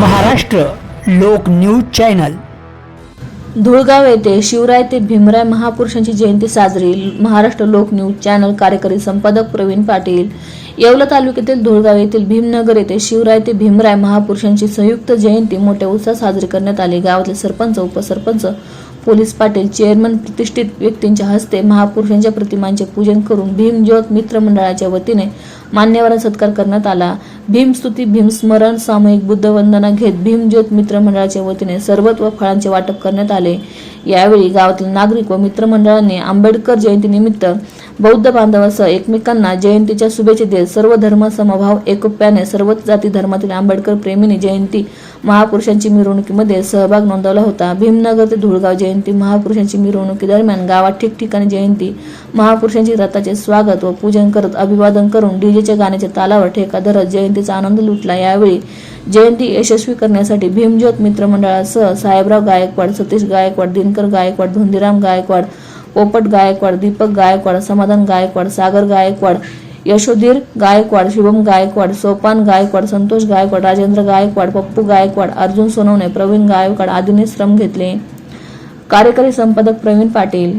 महाराष्ट्र लोक news channel. Dhulgaon येथे शिवराय ते भीमराय महापुरुषांची जयंती साजरी. महाराष्ट्र लोक न्यूज चॅनल कार्यकारी संपादक प्रवीण पाटील. येवला तालुक्यातील धुळगाव येथील भीमनगर येथे शिवराय ते भीमराय महापुरुषांची संयुक्त जयंती मोठ्या उत्साहात साजरी करण्यात आली. गावातील सरपंच उपसरपंच पोलीस पाटील चेअरमन प्रतिष्ठित व्यक्तींच्या हस्ते महापुरुषांच्या प्रतिमांचे पूजन करून भीमज्योत मित्रमंडळाच्या वतीने मान्यवर सत्कार करण्यात आला. भीमस्तुती भीमस्मरण सामूहिक बुद्धवंदना घेत भीमज्योत मित्र मंडळाच्या वतीने सर्वत्व व फळांचे वाटप करण्यात आले. यावेळी गावातील नागरिक व मित्रमंडळांनी आंबेडकर जयंतीनिमित्त बौद्ध बांधवासह एकमेकांना जयंतीच्या शुभेच्छा देत सर्व धर्म समभाव एकोप्याने सर्वच जाती धर्मातील आंबेडकर प्रेमींनी जयंती महापुरुषांची मिरवणुकीमध्ये सहभाग नोंदवला होता. भीमनगर ते धुळगाव जयंती महापुरुषांची मिरवणुकीदरम्यान गावात ठिकठिकाणी जयंती महापुरुषांची रथाचे स्वागत व पूजन करत अभिवादन करून डीजेच्या गाण्याच्या तालावर ठेका धरत जयंतीचा आनंद लुटला. यावेळी जयंती यशस्वी करण्यासाठी भीमज्योत मित्रमंडळासह साहेबराव गायकवाड सतीश गायकवाड दिनकर गायकवाड धोंडीराम गायकवाड पोपट गायकवाड दीपक गायकवाड समाधान गायकवाड सागर गायकवाड यशोधीर गायकवाड शुभम गायकवाड सोपान गायकवाड संतोष गायकवाड राजेंद्र गायकवाड पप्पू गायकवाड अर्जुन सोनवणे प्रवीण गायकवाड आदींनी श्रम घेतले. कार्यकारी संपादक प्रवीण पाटील.